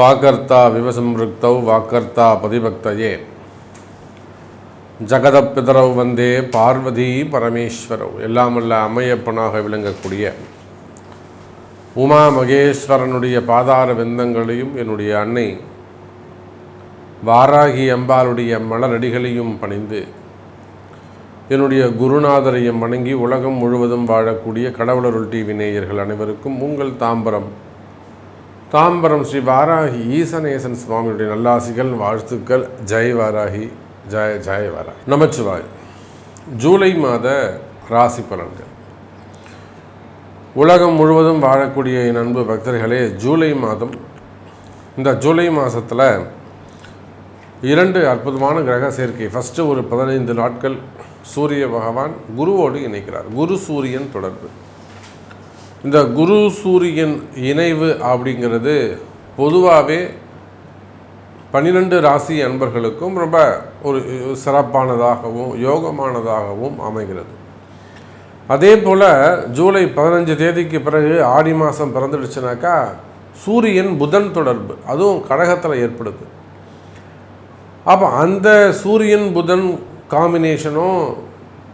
வாக்கர்த்தா விவசம்ருக்தௌ வாக்கர்த்தா பதிபக்தயே. ஜகதப்பிதரவ் வந்தே பார்வதி பரமேஸ்வரவ் எல்லாமல்ல அமையப்பனாக விளங்கக்கூடிய உமா மகேஸ்வரனுடைய பாதார விந்தங்களையும் என்னுடைய அன்னை வாராகி அம்பாளுடைய மலரடிகளையும் பணிந்து என்னுடைய குருநாதரையும் வணங்கி உலகம் முழுவதும் வாழக்கூடிய கடவுளருள் டிவி நேயர்கள் அனைவருக்கும் உங்கள் தாம்பரம் தாம்பரம் ஸ்ரீ வாராகி ஈசனேசன் சுவாமியுடைய நல்லாசிகள் வாழ்த்துக்கள். ஜெய் வாராகி ஜெய ஜெய வாராகி. நமச்சிவாய் ஜூலை மாத ராசி பலன்கள். உலகம் முழுவதும் வாழக்கூடிய என் அன்பு பக்தர்களே ஜூலை மாதம் இந்த ஜூலை மாதத்தில் இரண்டு அற்புதமான கிரக சேர்க்கை. ஃபஸ்ட்டு ஒரு பதினைந்து நாட்கள் சூரிய பகவான் குருவோடு இணைக்கிறார். குரு சூரியன் தொடர்பு. இந்த குரு சூரியன் இணைவு அப்படிங்கிறது பொதுவாகவே பன்னிரெண்டு ராசி அன்பர்களுக்கும் ரொம்ப ஒரு சிறப்பானதாகவும் யோகமானதாகவும் அமைகிறது. அதே போல் ஜூலை பதினஞ்சு தேதிக்கு பிறகு ஆடி மாதம் பிறந்துடுச்சுனாக்கா சூரியன் புதன் தொடர்பு அதுவும் கடகத்தில் ஏற்படுது. அப்போ அந்த சூரியன் புதன் காம்பினேஷனும்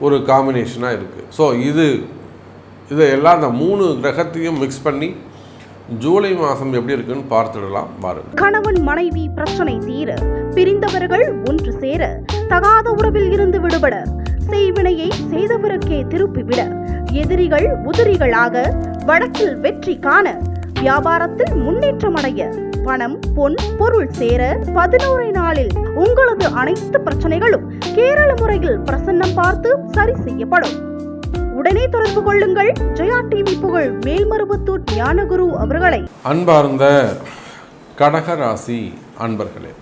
ஒரு காம்பினேஷனாக இருக்குது ஸோ இது இதையெல்லாம் அந்த மூணு கிரகத்தையும் மிக்ஸ் பண்ணி ஜூலை மாதம் எப்படி இருக்குன்னு பார்த்துடலாம் பாருங்க. கணவன் மனைவி பிரச்சனை தீர பிரிந்தவர்கள் ஒன்று சேர தகாத உறவில் இருந்து விடுபட செய்வினையை செய்தவருக்கே திருப்பிவிட எதிரிகள் உதிரிகளாக வழக்கில் வெற்றி காண வியாபாரத்தில் முன்னேற்றம் அடைய பணம் பொன் பொருள் சேர பதினோரு நாளில் உங்களது அனைத்து பிரச்சனைகளும் கேரள முறையில் பிரசன்னம் பார்த்து சரி செய்யப்படும். உடனே தொடர்பு கொள்ளுங்கள். ஜெயா டிவி புகழ் மேல்மருவத்தூர் ஞானகுரு அவர்களை. அன்பார்ந்த கடகராசி அன்பர்களே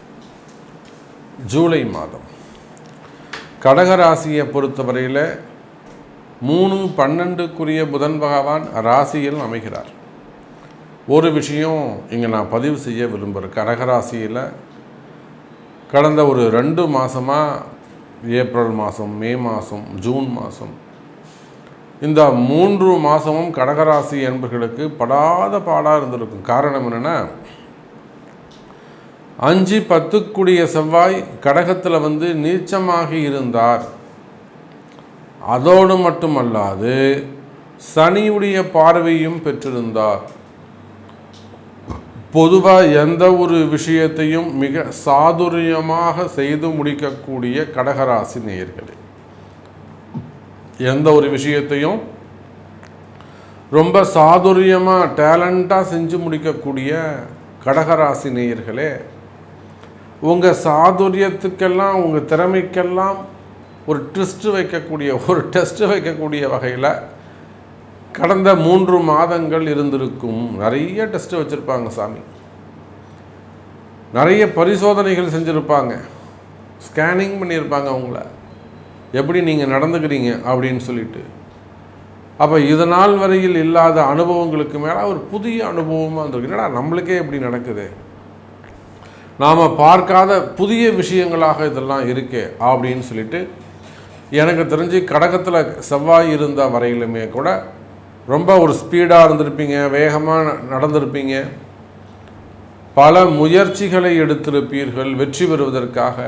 ஜூலை மாதம். கடகராசியை பொறுத்தவரையில் மூணு பன்னெண்டுக்குரிய புதன் பகவான் ராசியில் அமைகிறார். ஒரு விஷயம் இங்கே நான் பதிவு செய்ய விரும்புகிறேன் கடகராசியில் கடந்த ஒரு ரெண்டு மாதமாக ஏப்ரல் மாதம் மே மாதம் ஜூன் மாதம் இந்த மூன்று மாதமும் கடகராசி என்பர்களுக்கு படாத பாடாக இருந்திருக்கும். காரணம் என்னென்னா அஞ்சு பத்துக்குடிய செவ்வாய் கடகத்தில் வந்து நீச்சமாகி இருந்தார். அதோடு மட்டுமல்லாது சனியுடைய பார்வையும் பெற்றிருந்தார். பொதுவாக எந்த ஒரு விஷயத்தையும் மிக சாதுரியமாக செய்து முடிக்கக்கூடிய கடகராசி நேயர்களே. எந்த ஒரு விஷயத்தையும் ரொம்ப சாதுரியமாக டேலண்ட்டாக செஞ்சு முடிக்கக்கூடிய கடகராசி நேயர்களே உங்கள் சாதுரியத்துக்கெல்லாம் உங்கள் திறமைக்கெல்லாம் ஒரு ட்விஸ்ட்டு வைக்கக்கூடிய ஒரு டெஸ்ட்டு வைக்கக்கூடிய வகையில் கடந்த மூன்று மாதங்கள் இருந்திருக்கும். நிறைய டெஸ்ட்டு வச்சுருப்பாங்க சாமி. நிறைய பரிசோதனைகள் செஞ்சுருப்பாங்க. ஸ்கேனிங் பண்ணியிருப்பாங்க அவங்கள. எப்படி நீங்கள் நடந்துக்கிறீங்க அப்படின்னு சொல்லிட்டு. அப்போ இது நாள் வரையில் இல்லாத அனுபவங்களுக்கு மேலே ஒரு புதிய அனுபவமாக இருந்திருக்கு என்னடா நம்மளுக்கே எப்படி நடக்குது? நாம் பார்க்காத புதிய விஷயங்களாக இதெல்லாம் இருக்கே அப்படின்னு சொல்லிட்டு எனக்கு தெரிஞ்சு கடகத்தில் செவ்வாய் இருந்த வரையிலுமே கூட ரொம்ப ஒரு ஸ்பீடாக இருந்திருப்பீங்க வேகமாக நடந்திருப்பீங்க. பல முயற்சிகளை எடுத்திருப்பீர்கள் வெற்றி பெறுவதற்காக.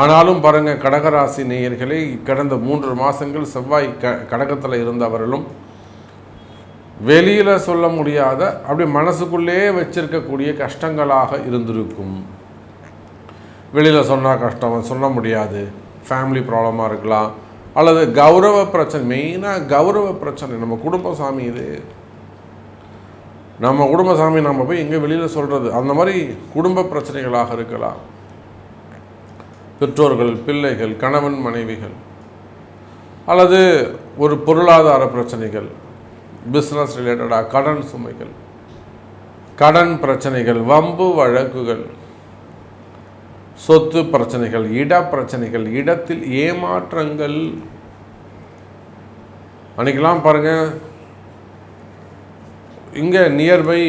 ஆனாலும் பாருங்கள் கடகராசி நேயர்களை கடந்த மூன்று மாதங்கள் செவ்வாய் க கடகத்தில் இருந்தவர்களும் வெளியில் சொல்ல முடியாத அப்படி மனசுக்குள்ளே வச்சிருக்கக்கூடிய கஷ்டங்களாக இருந்திருக்கும். வெளியில் சொன்னால் கஷ்டம் சொல்ல முடியாது. ஃபேமிலி ப்ராப்ளமாக இருக்கலாம். அல்லது கௌரவ பிரச்சனை மெயினாக கௌரவ பிரச்சனை. நம்ம குடும்ப சாமி இது. நம்ம குடும்ப சாமி நம்ம போய் எங்கே வெளியில் சொல்கிறது அந்த மாதிரி குடும்ப பிரச்சனைகளாக இருக்கலாம். பெற்றோர்கள் பிள்ளைகள் கணவன் மனைவிகள். அல்லது ஒரு பொருளாதார பிரச்சனைகள் பிஸ்னஸ் ரிலேட்டடாக கடன் சுமைகள். கடன் பிரச்சனைகள் வம்பு வழக்குகள். சொத்து பிரச்சனைகள் இட பிரச்சனைகள் இடத்தில் ஏமாற்றங்கள். அன்றைக்கெல்லாம் பாருங்கள் இங்கே நியர்பை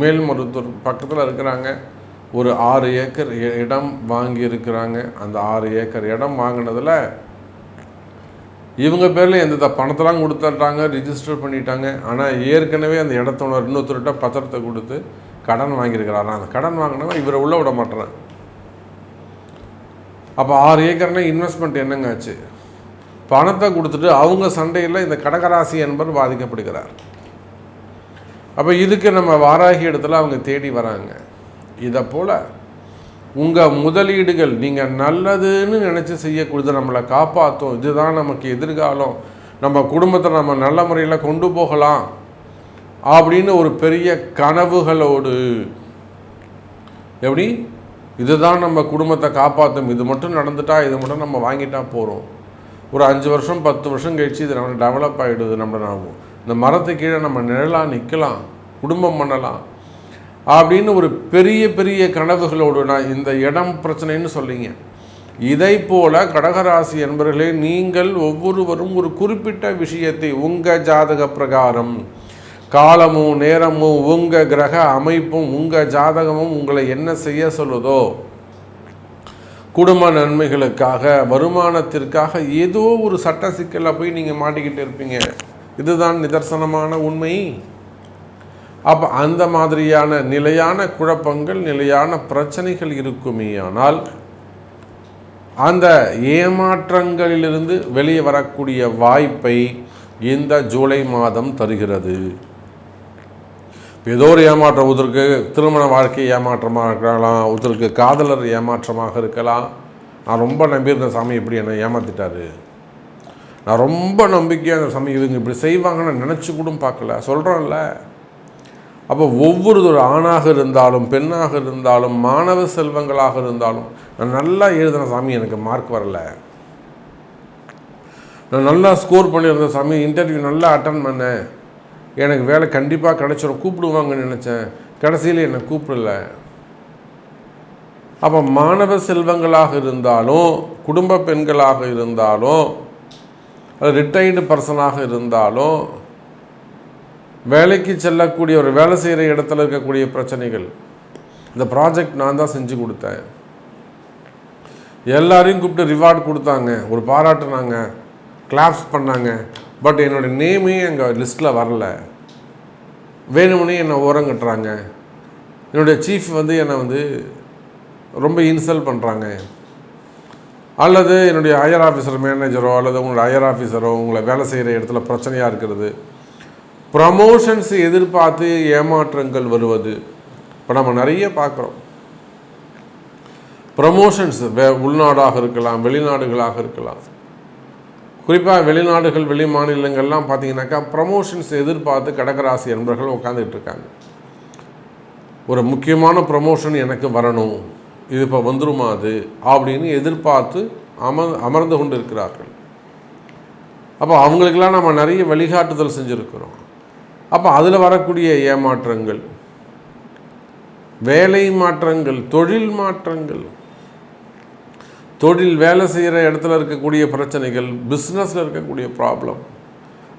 மேல்மருத்துவர் பக்கத்தில் இருக்கிறாங்க. ஒரு ஆறு ஏக்கர் இடம் வாங்கி இருக்கிறாங்க. அந்த ஆறு ஏக்கர் இடம் வாங்கினதில் இவங்க பேரில் எந்த பணத்தெல்லாம் கொடுத்துட்டாங்க ரிஜிஸ்டர் பண்ணிட்டாங்க. ஆனால் ஏற்கனவே அந்த இடத்தோட இன்னொருத்தர்கிட்ட பத்திரத்தை கொடுத்து கடன் வாங்கியிருக்கிறாரா அந்த கடன் வாங்கினவன் இவரை உள்ளே விட மாட்டேறான். அப்போ ஆறு ஏக்கர்னா இன்வெஸ்ட்மெண்ட் என்னங்க ஆச்சு? பணத்தை கொடுத்துட்டு அவங்க சண்டையில் இந்த கடகராசி என்பவர் பாதிக்கப்படுகிறார். அப்போ இதுக்கு நம்ம வாராகி இடத்துல அவங்க தேடி வராங்க. இதை போல் உங்கள் முதலீடுகள் நீங்கள் நல்லதுன்னு நினச்சி செய்யக்கூடியது நம்மளை காப்பாற்றும் இதுதான் நமக்கு எதிர்காலம். நம்ம குடும்பத்தை நம்ம நல்ல முறையில் கொண்டு போகலாம் அப்படின்னு ஒரு பெரிய கனவுகளோடு. எப்படி? இதுதான் நம்ம குடும்பத்தை காப்பாற்றும் இது மட்டும் நடந்துட்டா இது மட்டும் நம்ம வாங்கிட்டா போகிறோம் ஒரு அஞ்சு வருஷம் பத்து வருஷம் கழிச்சு இது நம்ம டெவலப் ஆகிடுது நம்ம நாம. இந்த மரத்து கீழே நம்ம நிழலாக நிற்கலாம் குடும்பம் பண்ணலாம். அப்படின்னு ஒரு பெரிய பெரிய கனவுகளோடு நான் இந்த இடம் பிரச்சனைன்னு சொல்லிங்க இதை போல கடகராசி என்பவர்களே நீங்கள் ஒவ்வொருவரும் ஒரு குறிப்பிட்ட விஷயத்தை உங்கள் ஜாதக பிரகாரம் காலமும் நேரமும் உங்கள் கிரக அமைப்பும் உங்கள் ஜாதகமும் உங்களை என்ன செய்ய சொல்லுதோ குடும்ப நன்மைகளுக்காக வருமானத்திற்காக ஏதோ ஒரு சட்ட சிக்கலில் போய் நீங்கள் மாட்டிக்கிட்டு இருப்பீங்க. இதுதான் நிதர்சனமான உண்மை. அப்போ அந்த மாதிரியான நிலையான குழப்பங்கள் நிலையான பிரச்சனைகள் இருக்குமே ஆனால் அந்த ஏமாற்றங்களிலிருந்து வெளியே வரக்கூடிய வாய்ப்பை இந்த ஜூலை மாதம் தருகிறது. ஏதோ ஒரு ஏமாற்றம் ஒருத்தருக்கு திருமண வாழ்க்கை ஏமாற்றமாக இருக்கலாம் ஒருத்தருக்கு காதலர் ஏமாற்றமாக இருக்கலாம். நான் ரொம்ப நம்பியிருந்த சாமி இப்படி என்னை ஏமாத்திட்டாரு. நான் ரொம்ப நம்பிக்கையாக அந்த சாமி இவங்க இப்படி செய்வாங்கன்னு நினச்சி கூட பார்க்கல. சொல்கிறோம்ல அப்போ ஒவ்வொரு ஒரு ஆணாக இருந்தாலும் பெண்ணாக இருந்தாலும் மாணவ செல்வங்களாக இருந்தாலும் நான் நல்லா எழுதின சாமி எனக்கு மார்க் வரல. நான் நல்லா ஸ்கோர் பண்ணியிருந்த சாமி இன்டர்வியூ நல்லா அட்டன் பண்ணேன். எனக்கு வேலை கண்டிப்பாக கிடைச்சிரும் கூப்பிடுவாங்கன்னு நினச்சேன். கடைசியில் என்னை கூப்பிடல. அப்போ மாணவ செல்வங்களாக இருந்தாலும் குடும்ப பெண்களாக இருந்தாலும் ரிட்டையர்டு பர்சனாக இருந்தாலும் வேலைக்கு செல்லக்கூடிய ஒரு வேலை செய்கிற இடத்துல இருக்கக்கூடிய பிரச்சனைகள். இந்த ப்ராஜெக்ட் நான் தான் செஞ்சு கொடுத்தேன். எல்லாரையும் கூப்பிட்டு ரிவார்ட் கொடுத்தாங்க. ஒரு பாராட்டுனாங்க. கிளாப்ஸ் பண்ணாங்க. பட் என்னோடய நேமே எங்கள் லிஸ்ட்டில் வரல. வேணும்னே என்னை ஓரம் கட்டுறாங்க. என்னுடைய சீஃப் வந்து என்னை வந்து ரொம்ப இன்சல்ட் பண்ணுறாங்க அல்லது என்னுடைய ஹையர் ஆஃபீஸர் மேனேஜரோ அல்லது உங்களோட ஹையர் ஆஃபீஸரோ உங்களை வேலை செய்கிற இடத்துல பிரச்சனையாக இருக்கிறது. ப்ரமோஷன்ஸ் எதிர்பார்த்து ஏமாற்றங்கள் வருவது. இப்போ நம்ம நிறைய பார்க்குறோம். ப்ரமோஷன்ஸ் வே உள்நாடாக இருக்கலாம் வெளிநாடுகளாக இருக்கலாம். குறிப்பாக வெளிநாடுகள் வெளி மாநிலங்கள்லாம் பார்த்தீங்கன்னாக்கா ப்ரமோஷன்ஸ் எதிர்பார்த்து கடகராசி நண்பர்கள் உட்காந்துக்கிட்டு இருக்காங்க. ஒரு முக்கியமான ப்ரமோஷன் எனக்கு வரணும். இது இப்போ வந்துருமா அது? அப்படின்னு எதிர்பார்த்து அமர் அமர்ந்து கொண்டு இருக்கிறார்கள் அப்போ அவங்களுக்கெல்லாம் நம்ம நிறைய வழிகாட்டுதல் செஞ்சுருக்கிறோம். அப்போ அதில் வரக்கூடிய ஏமாற்றங்கள் வேலை மாற்றங்கள் தொழில் மாற்றங்கள் தொழில் வேலை செய்கிற இடத்துல இருக்கக்கூடிய பிரச்சனைகள் பிஸ்னஸில் இருக்கக்கூடிய ப்ராப்ளம்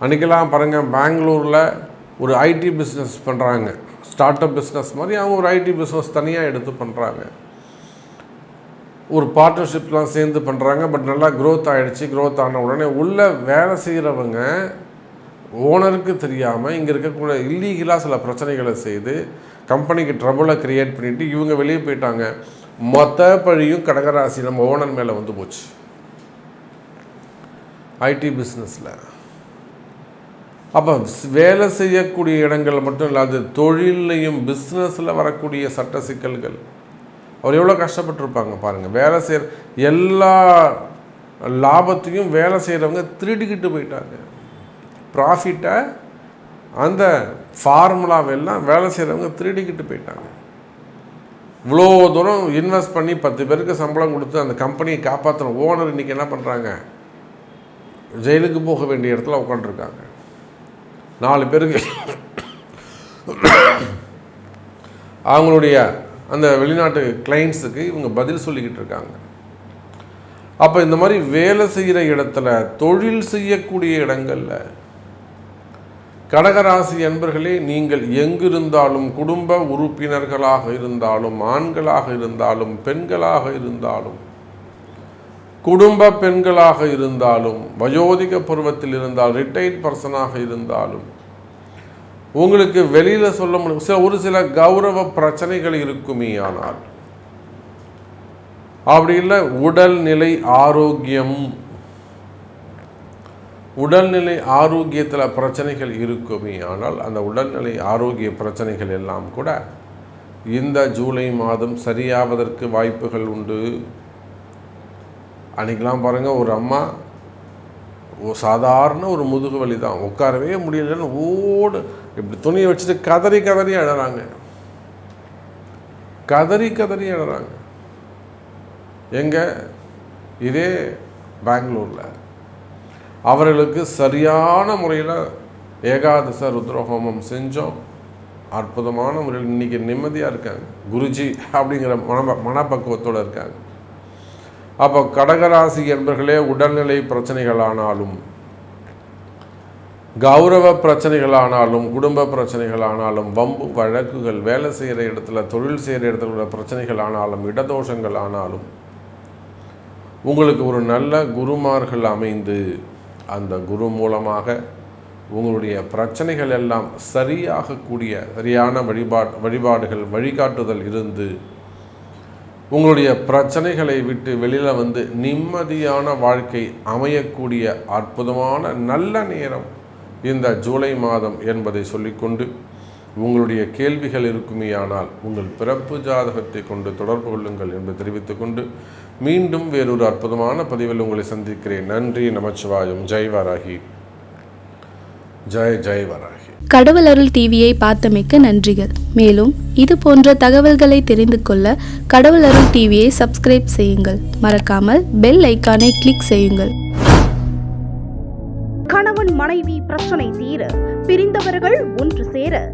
அன்றைக்கெல்லாம் பாருங்கள் பெங்களூரில் ஒரு ஐடி பிஸ்னஸ் பண்ணுறாங்க ஸ்டார்ட் அப் பிஸ்னஸ் மாதிரி அவங்க ஒரு ஐடி பிஸ்னஸ் தனியாக எடுத்து பண்ணுறாங்க ஒரு பார்ட்னர்ஷிப்லாம் சேர்ந்து பண்ணுறாங்க பட் நல்லா க்ரோத் ஆகிடுச்சு க்ரோத் ஆன உடனே உள்ளே வேலை செய்கிறவங்க ஓனருக்கு தெரியாமல் இங்கே இருக்கக்கூடிய இல்லீகலாக சில பிரச்சனைகளை செய்து கம்பெனிக்கு ட்ரபுளை க்ரியேட் பண்ணிவிட்டு இவங்க வெளியே போயிட்டாங்க. மொத்த பழியும் கடகராசி நம்ம ஓனர் மேலே வந்து போச்சு. ஐடி பிஸ்னஸில் அப்போ வேலை செய்யக்கூடிய இடங்கள் மட்டும் இல்லாது தொழிலையும் பிஸ்னஸில் வரக்கூடிய சட்ட சிக்கல்கள். அவர் எவ்வளோ கஷ்டப்பட்டிருப்பாங்க பாருங்கள் வேலை செய்கிற எல்லா லாபத்தையும் வேலை செய்கிறவங்க திருடிக்கிட்டு போயிட்டாங்க. ப்ராஃபிட்டை அந்த ஃபார்முலாவெல்லாம் வேலை செய்கிறவங்க திருடிக்கிட்டு போயிட்டாங்க. இவ்வளோ தூரம் இன்வெஸ்ட் பண்ணி பத்து பேருக்கு சம்பளம் கொடுத்து அந்த கம்பெனியை காப்பாற்றுற ஓனர் இன்றைக்கி என்ன பண்ணுறாங்க ஜெயிலுக்கு போக வேண்டிய இடத்துல உட்காந்துருக்காங்க நாலு பேருக்கு அவங்களுடைய அந்த வெளிநாட்டு கிளைண்ட்ஸுக்கு இவங்க பதில் சொல்லிக்கிட்டு இருக்காங்க. அப்போ இந்த மாதிரி வேலை செய்கிற இடத்துல தொழில் செய்யக்கூடிய இடங்களில் கடகராசி என்பர்களே நீங்கள் எங்கிருந்தாலும் குடும்ப உறுப்பினர்களாக இருந்தாலும் ஆண்களாக இருந்தாலும் பெண்களாக இருந்தாலும் குடும்ப பெண்களாக இருந்தாலும் வயோதிக பருவத்தில் இருந்தால் ரிட்டையர்ட் பர்சனாக இருந்தாலும் உங்களுக்கு வெளியில் சொல்ல முடியும். சில ஒரு சில கௌரவ பிரச்சனைகள் இருக்குமே ஆனால் அப்படி இல்லை உடல்நிலை ஆரோக்கியம் உடல்நிலை ஆரோக்கியத்தில் பிரச்சனைகள் இருக்குமே ஆனால் அந்த உடல்நிலை ஆரோக்கிய பிரச்சனைகள் எல்லாம் கூட இந்த ஜூலை மாதம் சரியாவதற்கு வாய்ப்புகள் உண்டு. அன்றைக்கெலாம் பாருங்கள் ஒரு அம்மா ஓ சாதாரண ஒரு முதுகு வலி தான். உட்காரவே முடியலன்னு ஓடு இப்படி துணியை வச்சுட்டு கதறி கதறி அழறாங்க. கதறி கதறி அழறாங்க. எங்கே? இதே பெங்களூரில். அவர்களுக்கு சரியான முறையில் ஏகாதச ருத்ரஹோமம் செஞ்சோம். அற்புதமான முறையில் இன்றைக்கி நிம்மதியாக இருக்காங்க. குருஜி அப்படிங்கிற மன மனப்பக்குவத்தோடு இருக்காங்க. அப்போ கடகராசி என்பர்களே உடல்நிலை பிரச்சனைகளானாலும் கௌரவ பிரச்சனைகளானாலும் குடும்ப பிரச்சனைகளானாலும் வம்பு வழக்குகள் வேலை செய்கிற இடத்துல தொழில் செய்கிற இடத்துல உள்ள பிரச்சனைகள் ஆனாலும் இடதோஷங்கள் ஆனாலும் உங்களுக்கு ஒரு நல்ல குருமார்கள் அமைந்து அந்த குரு மூலமாக உங்களுடைய பிரச்சனைகள் எல்லாம் சரியாகக்கூடிய சரியான வழிபாடு வழிபாடுகள் வழிகாட்டுதல் இருந்து உங்களுடைய பிரச்சனைகளை விட்டு வெளியில் வந்து நிம்மதியான வாழ்க்கை அமையக்கூடிய அற்புதமான நல்ல நேரம் இந்த ஜூலை மாதம் என்பதை சொல்லிக்கொண்டு உங்களுடைய கேள்விகள் இருக்குமேயானால் உங்கள் பிறப்பு ஜாதகத்தை கொண்டு தொடர்பு கொள்ளுங்கள் என்று தெரிவித்துக்கொண்டு மீண்டும் வேறொரு அற்புதமான பதிவில் உங்களை சந்திக்கிறேன். நன்றி நமச்சிவாயம். ஜெய் வராகி. ஜெய் ஜெய் வராகி. கடவுள் அருள் டிவியை பார்த்தமைக்க நன்றிகள். மேலும் இது போன்ற தகவல்களை தெரிந்து கொள்ள கடவுள் அருள் டிவியை சப்ஸ்கிரைப் செய்யுங்கள். மறக்காமல் பெல் ஐக்கானை கிளிக் செய்யுங்கள். கணவன் மனைவி பிரச்சனை தீர பிரிந்தவர்கள் ஒன்று சேர